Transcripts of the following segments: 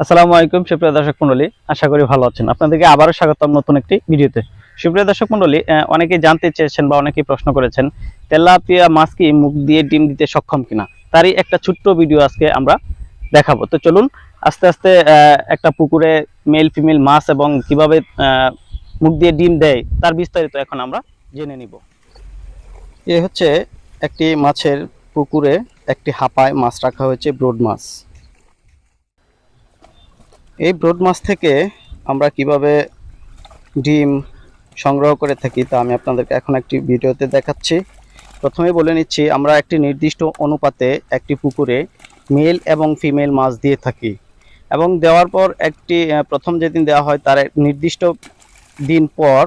আসসালামু আলাইকুম, সুপ্রিয় দর্শক মন্ডলী। আশা করি ভালো আছেন। আপনাদেরকে আবারও স্বাগতম নতুন একটি ভিডিওতে। সুপ্রিয় দর্শক মন্ডলী অনেকেই জানতে চেয়েছেন বা অনেকেই প্রশ্ন করেছেন, তেলাপিয়া মাছ কি মুখ দিয়ে ডিম দিতে সক্ষম কিনা? তারই একটা ছোট্ট ভিডিও আজকে আমরা দেখাবো। তো চলুন, আস্তে আস্তে একটা পুকুরে মেল ফিমেল মাছ এবং কীভাবে মুখ দিয়ে ডিম দেয়, তার বিস্তারিত এখন আমরা জেনে নিব। এ হচ্ছে একটি মাছের পুকুরে একটি হাপায় মাছ রাখা হয়েছে, ব্রোড মাছ। এই ব্রোড মাছ থেকে আমরা কীভাবে ডিম সংগ্রহ করে থাকি তা আমি আপনাদেরকে এখন একটি ভিডিওতে দেখাচ্ছি। প্রথমে বলে নিচ্ছি, আমরা একটি নির্দিষ্ট অনুপাতে একটি পুকুরে মেল এবং ফিমেল মাছ দিয়ে থাকি এবং দেওয়ার পর একটি প্রথম যেদিন দেওয়া হয় তার নির্দিষ্ট দিন পর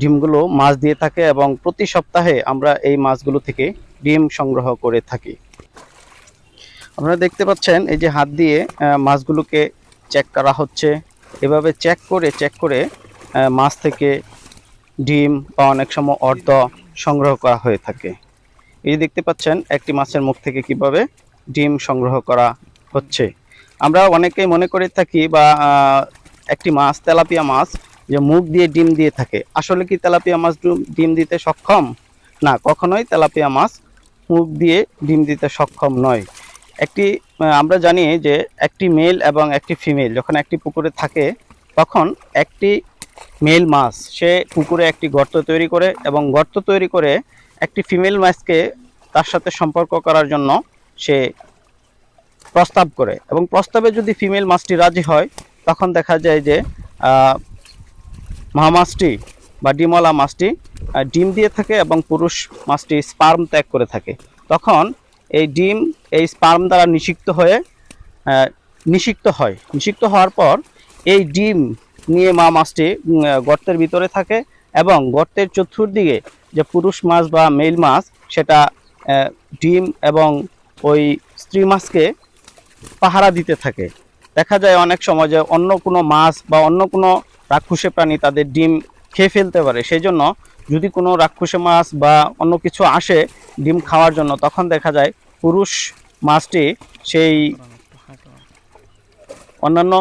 ডিমগুলো মাছ দিয়ে থাকে এবং প্রতি সপ্তাহে আমরা এই মাছগুলো থেকে ডিম সংগ্রহ করে থাকি। আপনারা দেখতে পাচ্ছেন এই যে হাত দিয়ে মাছগুলোকে চেক করা হচ্ছে। এভাবে চেক করে চেক করে মাছ থেকে ডিম বা অনেক সময় অর্ধ সংগ্রহ করা হয়ে থাকে। এই দেখতে পাচ্ছেন, একটি মাছের মুখ থেকে কীভাবে ডিম সংগ্রহ করা হচ্ছে। আমরা অনেকেই মনে করে থাকি বা একটি মাছ, তেলাপিয়া মাছ যে মুখ দিয়ে ডিম দিয়ে থাকে। আসলে কি তেলাপিয়া মাছ ডিম দিতে সক্ষম? না, কখনোই তেলাপিয়া মাছ মুখ দিয়ে ডিম দিতে সক্ষম নয়। একটি আমরা জানি যে একটি মেল এবং একটি ফিমেল যখন একটি পুকুরে থাকে তখন একটি মেল মাছ সে পুকুরে একটি গর্ত তৈরি করে এবং গর্ত তৈরি করে একটি ফিমেল মাছকে তার সাথে সম্পর্ক করার জন্য সে প্রস্তাব করে। এবং প্রস্তাবে যদি ফিমেল মাছটি রাজি হয় তখন দেখা যায় যে আহ, মা মাছটি বা ডিমলা মাছটি ডিম দিয়ে থাকে এবং পুরুষ মাছটি স্পার্ম ত্যাগ করে থাকে। তখন এই ডিম, এই স্পার্ম দ্বারা নিষিক্ত হয়ে নিষিক্ত হয়। নিষিক্ত হওয়ার পর এই ডিম নিয়ে মা মাছটি গর্তের ভিতরে থাকে এবং গর্তের চতুর্দিকে যে পুরুষ মাছ বা মেল মাছ, সেটা ডিম এবং ওই স্ত্রী মাছকে পাহারা দিতে থাকে। দেখা যায় অনেক সময় যে অন্য কোনো মাছ বা অন্য কোনো রাক্ষসে প্রাণী তাদের ডিম খেয়ে ফেলতে পারে। সেই জন্য যদি কোনো রাক্ষসে মাছ বা অন্য কিছু আসে ডিম খাওয়ার জন্য, তখন দেখা যায় পুরুষ মাছটি সেই অন্যান্য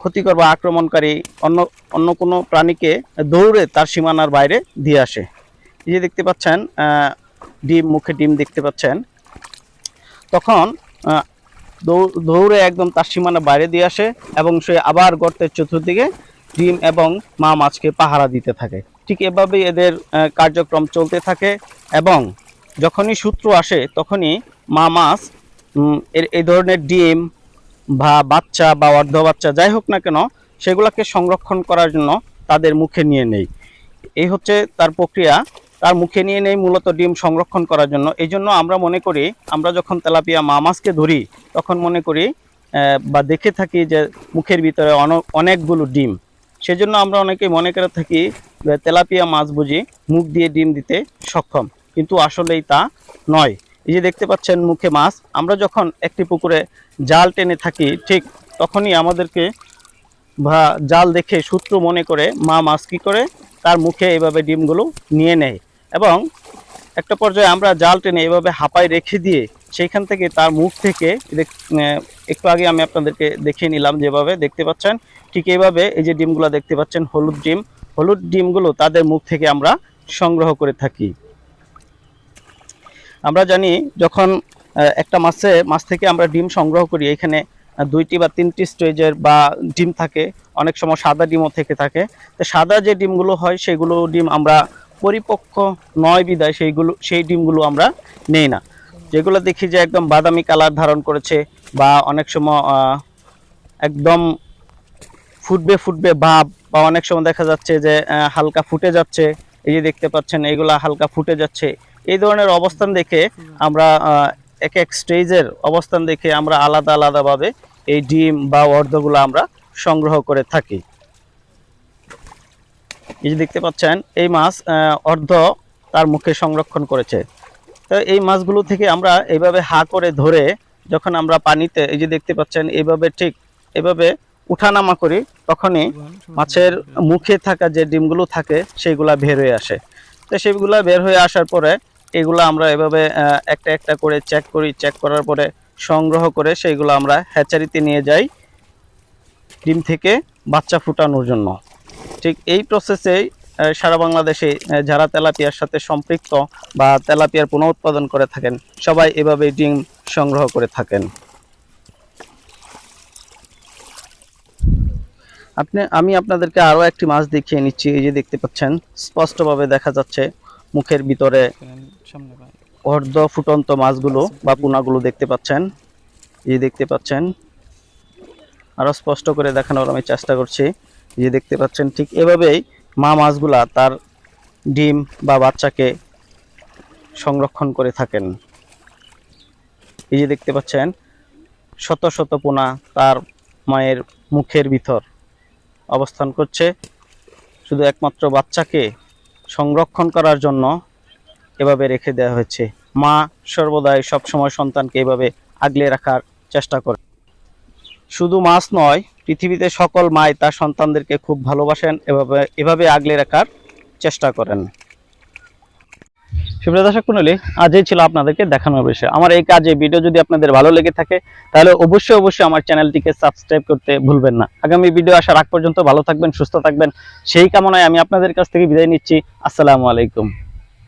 ক্ষতিকর বা আক্রমণকারী অন্য অন্য কোনো প্রাণীকে দৌড়ে তার সীমানার বাইরে দিয়ে আসে। এই যে দেখতে পাচ্ছেন ডিম, মুখে ডিম দেখতে পাচ্ছেন, তখন দৌড়ে একদম তার সীমানা বাইরে দিয়ে আসে এবং সে আবার গর্তের চতুর্দিকে ডিম এবং মা মাছকে পাহারা দিতে থাকে। ঠিক এভাবেই এদের কার্যক্রম চলতে থাকে এবং যখনই সূত্র আসে তখনই মা মাছ এই ধরনের ডিম বা বাচ্চা বা অর্ধ বাচ্চা যাই হোক না কেন, সেগুলোকে সংরক্ষণ করার জন্য তাদের মুখে নিয়ে নেই। এই হচ্ছে তার প্রক্রিয়া। তার মুখে নিয়ে নেই মূলত ডিম সংরক্ষণ করার জন্য। এই জন্য আমরা মনে করি, আমরা যখন তেলাপিয়া মা মাছকে ধরি, তখন মনে করি বা দেখে থাকি যে মুখের ভিতরে অন- অনেকগুলো ডিম। সেজন্য আমরা অনেকেই মনে করে থাকি তেলাপিয়া মাছ বুঝি মুখ দিয়ে ডিম দিতে সক্ষম। কিন্তু আসলেই তা নয়। এই যে দেখতে পাচ্ছেন মুখে মাছ, আমরা যখন একটি পুকুরে জাল টেনে থাকি, ঠিক তখনই আমাদেরকে বা জাল দেখে সূত্র মনে করে মা মাছ কী করে, তার মুখে এভাবে ডিমগুলো নিয়ে নেয় এবং একটা পর্যায়ে আমরা জাল টেনে এভাবে হাঁপায় রেখে দিয়ে সেইখান থেকে তার মুখ থেকে একটু আগে আমি আপনাদেরকে দেখিয়ে নিলাম যেভাবে, দেখতে পাচ্ছেন? ঠিক এইভাবে এই যে ডিমগুলো দেখতে পাচ্ছেন, হলুদ ডিম। হলুদ ডিমগুলো তাদের মুখ থেকে আমরা সংগ্রহ করে থাকি। আমরা জানি যখন একটা মাছে, মাছ থেকে আমরা ডিম সংগ্রহ করি, এখানে দুইটি বা তিনটি স্টেজের বা ডিম থাকে, অনেক সময় সাদা ডিমও থেকে থাকে। তো সাদা যে ডিমগুলো হয়, সেগুলো ডিম আমরা পরিপক্ক নয় বিদায় সেইগুলো, সেই ডিমগুলো আমরা নেই না। যেগুলো দেখি যে একদম বাদামি কালার ধারণ করেছে বা অনেক সময় একদম ফুটবে ফুটবে ভাব বা অনেক সময় দেখা যাচ্ছে যে হালকা ফুটে যাচ্ছে। এই যে দেখতে পাচ্ছেন, এগুলা হালকা ফুটে যাচ্ছে। এই ধরনের অবস্থান দেখে আমরা এক এক স্টেজের অবস্থান দেখে আমরা আলাদা আলাদাভাবে এই ডিম বা অর্ধগুলো আমরা সংগ্রহ করে থাকি। এই যে দেখতে পাচ্ছেন, এই মাছ অর্ধ তার মুখে সংরক্ষণ করেছে। তো এই মাছগুলো থেকে আমরা এইভাবে হা করে ধরে যখন আমরা পানিতে, এই যে দেখতে পাচ্ছেন, এইভাবে ঠিক এভাবে উঠানামা করি, তখনই মাছের মুখে থাকা যে ডিমগুলো থাকে সেগুলা বের হয়ে আসে। তো সেগুলা বের হয়ে আসার পরে এগুলো আমরা এভাবে একটা একটা করে চেক করি। চেক করার পরে সংগ্রহ করে সেইগুলো আমরা হ্যাচারিতে নিয়ে যাই ডিম থেকে বাচ্চা ফুটানোর জন্য। ঠিক এই প্রসেসেই সারা বাংলাদেশে যারা তেলাপিয়ার সাথে সম্পৃক্ত বা তেলাপিয়ার পুনঃ উৎপাদন করে থাকেন, সবাই এভাবে ডিম সংগ্রহ করে থাকেন। আপনি, আমি আপনাদেরকে আরও একটি মাছ দেখিয়ে নিচ্ছি। এই যে দেখতে পাচ্ছেন, স্পষ্টভাবে দেখা যাচ্ছে মুখের ভিতরে অর্ধ ফুটন্ত মাছগুলো বা পোনাগুলো দেখতে পাচ্ছেন। এই দেখতে পাচ্ছেন। আরও স্পষ্ট করে দেখানোর আমি চেষ্টা করছি। যে দেখতে পাচ্ছেন ঠিক এভাবেই মা মাছগুলা তার ডিম বা বাচ্চাকে সংরক্ষণ করে থাকেন। এই যে দেখতে পাচ্ছেন, শত শত পোনা তার মায়ের মুখের ভিতর অবস্থান করছে। শুধু একমাত্র বাচ্চাকে সংরক্ষণ করার জন্য এভাবে রেখে দেওয়া হয়েছে। মা সর্বদাই সবসময় সন্তানকে এভাবে আগলে রাখার চেষ্টা করে। শুধু মাছ নয়, পৃথিবীতে সকল মাই তার সন্তানদেরকে খুব ভালোবাসেন, এভাবে এভাবে আগলে রাখার চেষ্টা করেন। সুপ্রিয় দর্শক কুণলী আজই ছিল আপনাদেরকে দেখানোর বিষয়। আমার এই কাজে ভিডিও যদি আপনাদের ভালো লেগে থাকে, তাহলে অবশ্যই অবশ্যই আমার চ্যানেলটিকে সাবস্ক্রাইব করতে ভুলবেন না। আগামী ভিডিও আসার আগ পর্যন্ত ভালো থাকবেন, সুস্থ থাকবেন। সেই কামনায় আমি আপনাদের কাছ থেকে বিদায় নিচ্ছি। আসসালামু আলাইকুম।